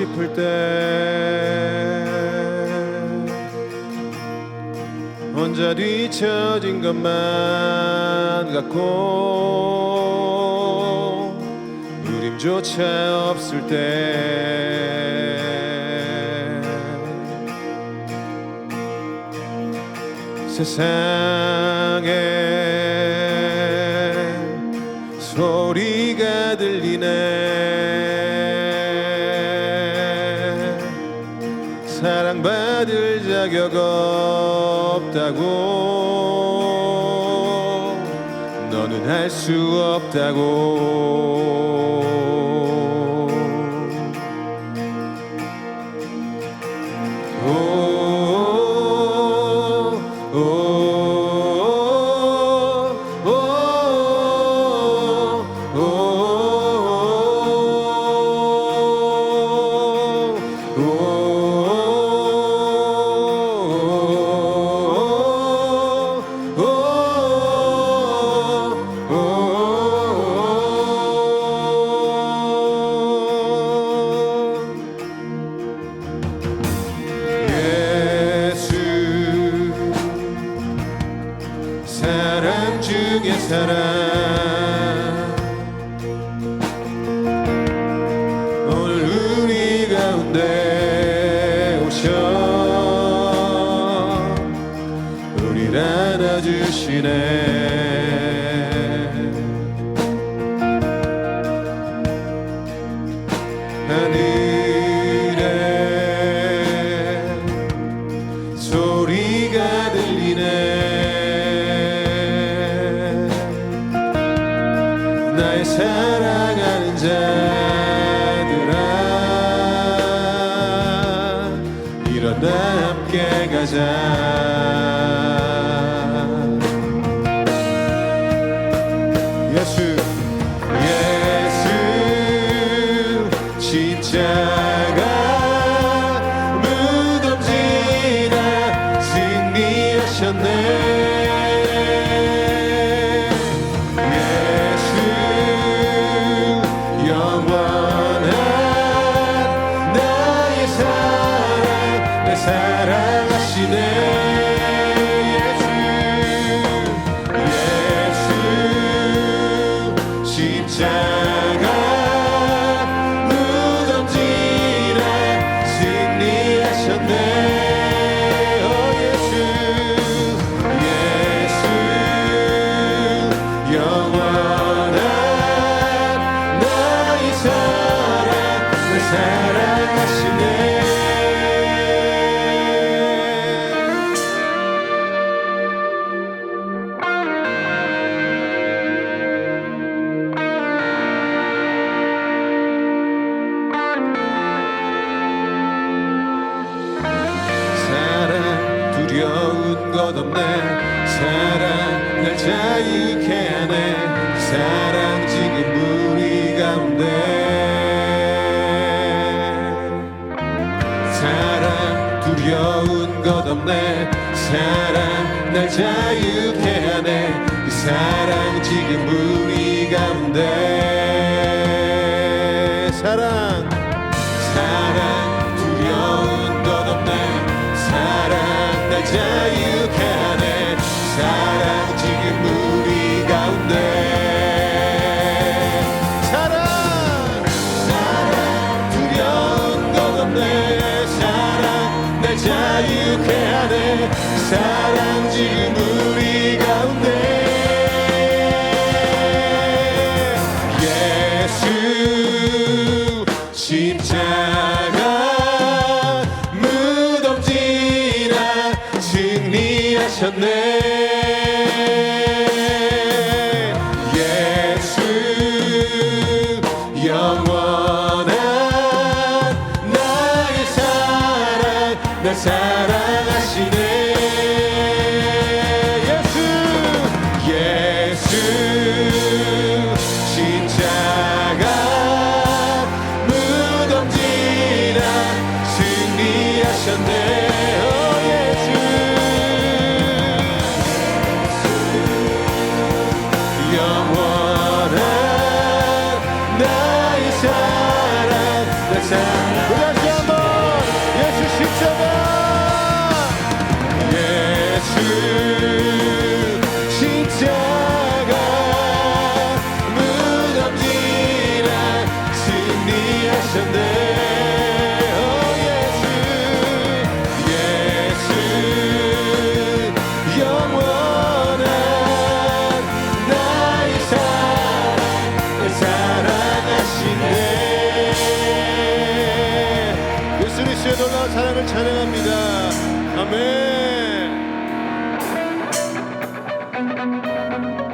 싶을 때. 혼자 뒤처진 것만 같고 누림조차 없을 때. 세상 없다고. 너는 할 수 없다고. 우리 안아주시네. sand. 자유케 하네 그 사랑 지금 우리 가운데. 하셨네. Sarah, the Sarah. Música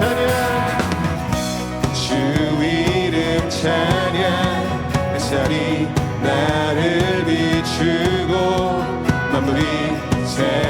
찬양. 주 이름 찬양. 햇살이 나를 비추고 만물이 새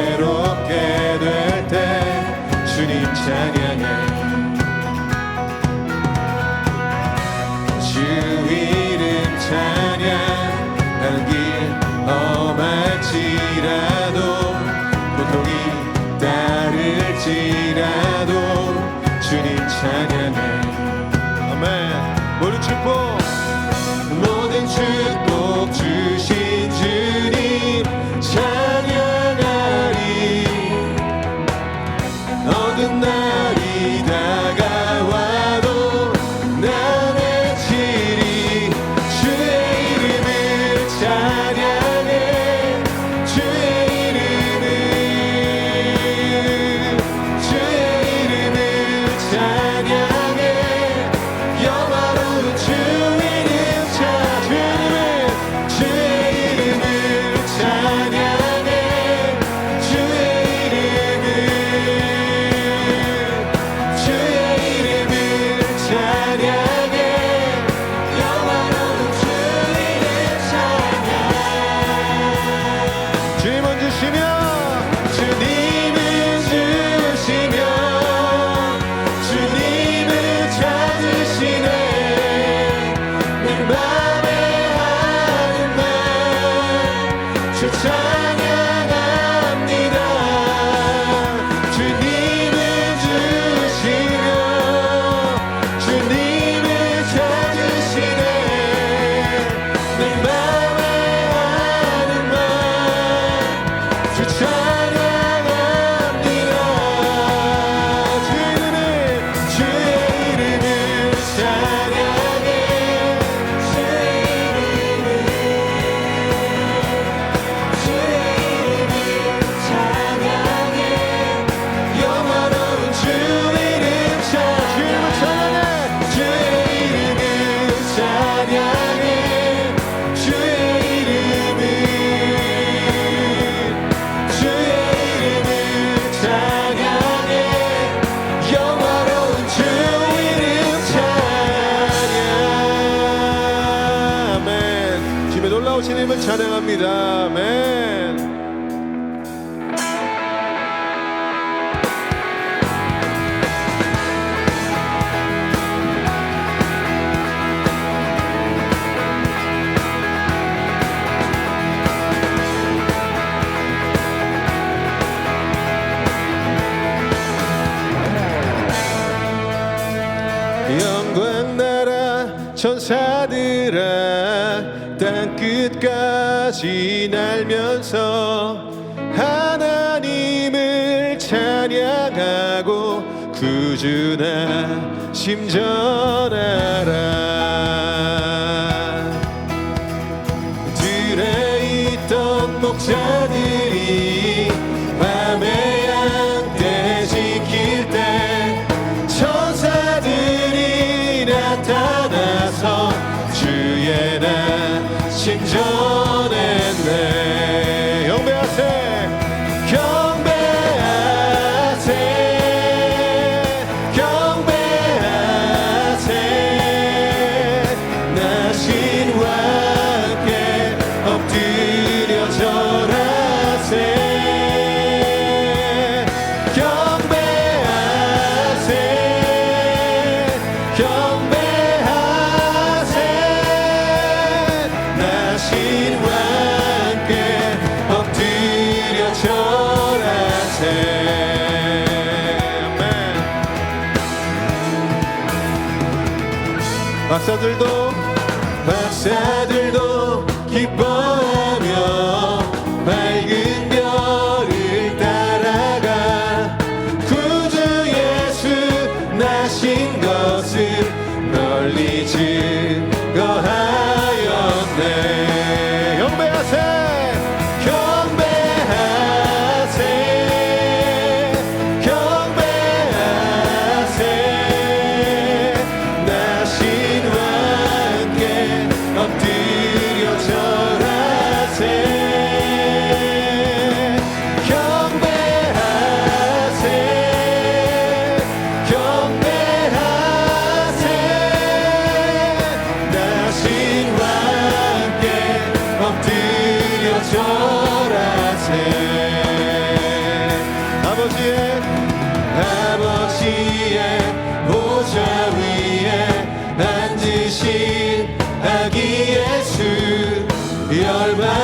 주 나 심전하라 들에 있던 목자 니. 저들도 박사들 Yar ben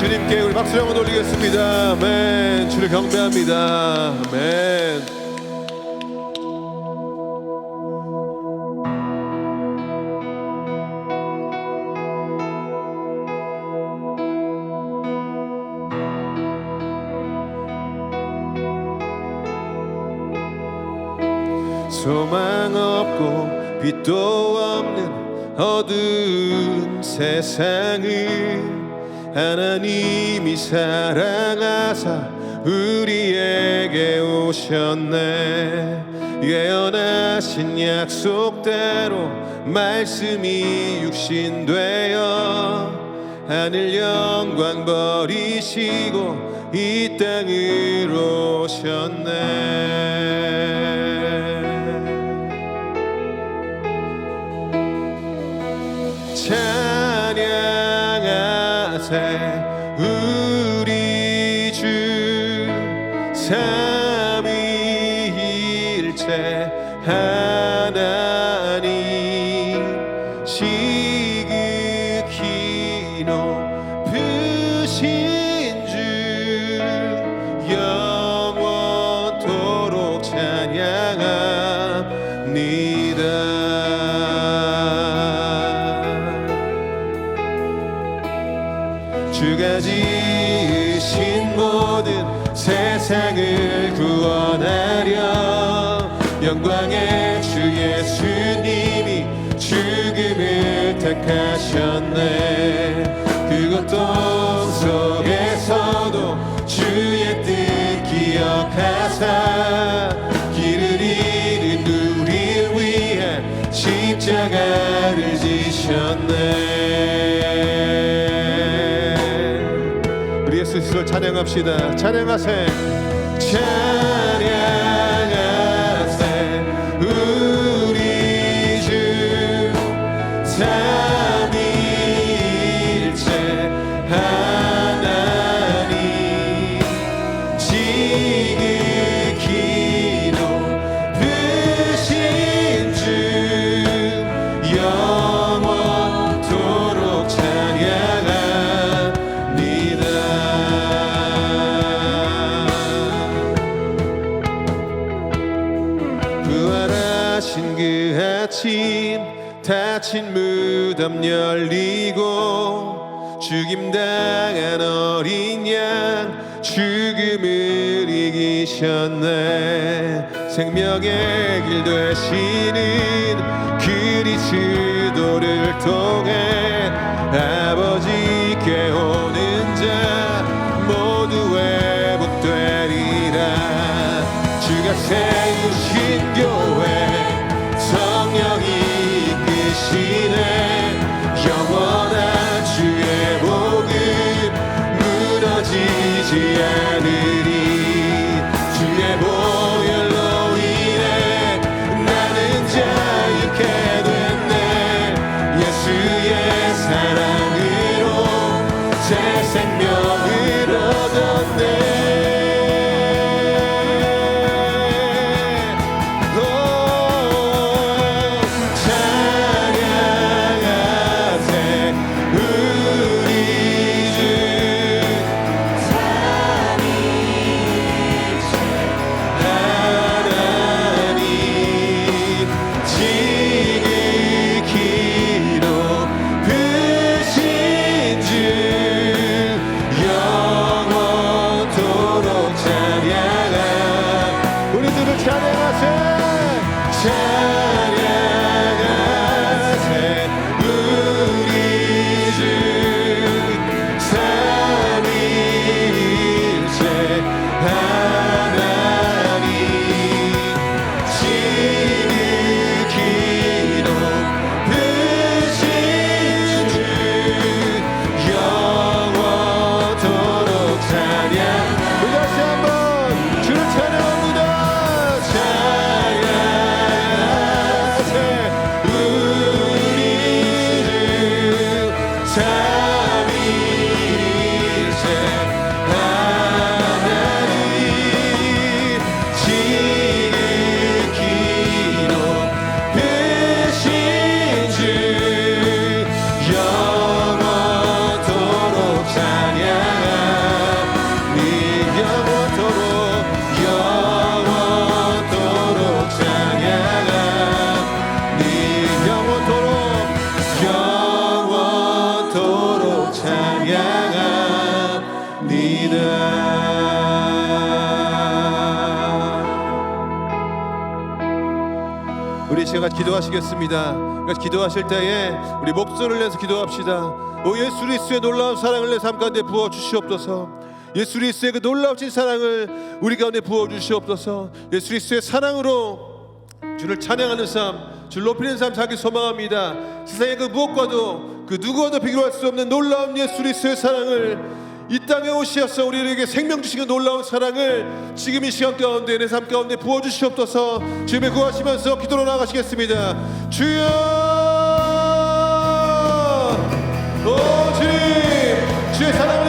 주님께 우리 박수를 한번 올리겠습니다. 아멘. 주를 경배합니다. 아멘. 소망 없고 빛도 없는 어두운 세상을 하나님이 사랑하사 우리에게 오셨네. 예언하신 약속대로 말씀이 육신되어 하늘 영광 버리시고 이 땅으로 오셨네. 참 우 영광의 주 예수님이 죽음을 택하셨네. 그것도 속에서도 주의 뜻 기억하사 길을 잃은 우리를 위해 십자가를 지셨네. 우리 예수 그리스도를 찬양합시다. 찬양하세 찬 닫힌 무덤 열리고 죽임당한 어린 양 죽음을 이기셨네. 생명의 길 되시는 그리스도를 통해 아버지께 오는 자 모두 회복되리라. 주가 세 기도하시겠습니다. 그러니까 기도하실 때에 우리 목소리를 내서 기도합시다. 오 예수 그리스도의 놀라운 사랑을 내 삶 가운데 부어 주시옵소서. 예수 그리스도의 그 놀라우신 사랑을 우리 가운데 부어 주시옵소서. 예수 그리스도의 사랑으로 주를 찬양하는 삶, 주를 높이는 삶 자기 소망합니다. 세상의 그 무엇과도 그 누구와도 비교할 수 없는 놀라운 예수 그리스도의 사랑을 이 땅에 오시어서 우리에게 생명 그 놀라운 사랑을 지금 이 시간 가운데 내 삶 가운데 부어 주시옵소서. 주님의 구하시면서 기도로 나가시겠습니다. 주여, 오 주님, 주의 사랑